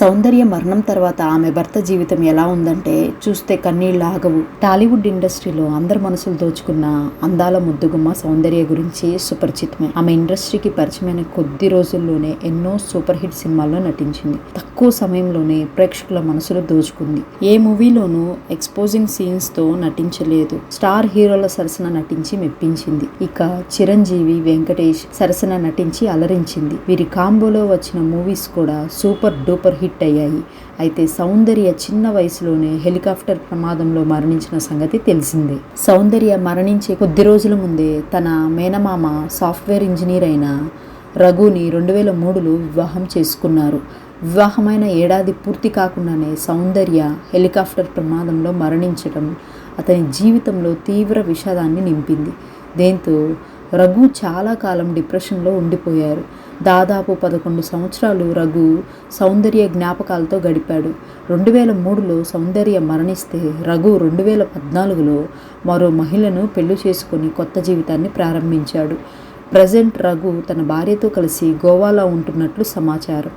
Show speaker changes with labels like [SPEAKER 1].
[SPEAKER 1] సౌందర్య మరణం తర్వాత ఆమె భర్త జీవితం ఎలా ఉందంటే చూస్తే కన్నీళ్ళు ఆగవు. టాలీవుడ్ ఇండస్ట్రీలో అందరి మనసులు దోచుకున్న అందాల ముద్దుగుమ్మ సౌందర్య గురించి సుపరిచితమే. ఆమె ఇండస్ట్రీకి పరిచయమైన కొద్ది రోజుల్లోనే ఎన్నో సూపర్ హిట్ సినిమాల్లో నటించింది. తక్కువ సమయంలోనే ప్రేక్షకుల మనసులు దోచుకుంది. ఏ మూవీలోనూ ఎక్స్పోజింగ్ సీన్స్తో నటించలేదు. స్టార్ హీరోల సరసన నటించి మెప్పించింది. ఇక చిరంజీవి వెంకటేష్ సరసన నటించి అలరించింది. వీరి కాంబోలో వచ్చిన మూవీస్ కూడా సూపర్ డూపర్ హిట్ హిట్ అయ్యాయి. అయితే సౌందర్య చిన్న వయసులోనే హెలికాప్టర్ ప్రమాదంలో మరణించిన సంగతి తెలిసిందే. సౌందర్య మరణించే కొద్ది రోజుల ముందే తన మేనమామ సాఫ్ట్వేర్ ఇంజనీర్ అయిన రఘుని రెండు వేల మూడులో వివాహం చేసుకున్నారు. వివాహమైన ఏడాది పూర్తి కాకుండానే సౌందర్య హెలికాప్టర్ ప్రమాదంలో మరణించడం అతని జీవితంలో తీవ్ర విషాదాన్ని నింపింది. దీంతో రఘు చాలా కాలం డిప్రెషన్లో ఉండిపోయారు. దాదాపు పదకొండు సంవత్సరాలు రఘు సౌందర్య జ్ఞాపకాలతో గడిపాడు. రెండు వేల మూడులో సౌందర్య మరణిస్తే రఘు రెండు వేల పద్నాలుగులో మరో మహిళను పెళ్ళి చేసుకుని కొత్త జీవితాన్ని ప్రారంభించాడు. ప్రజెంట్ రఘు తన భార్యతో కలిసి గోవాలో ఉంటున్నట్లు సమాచారం.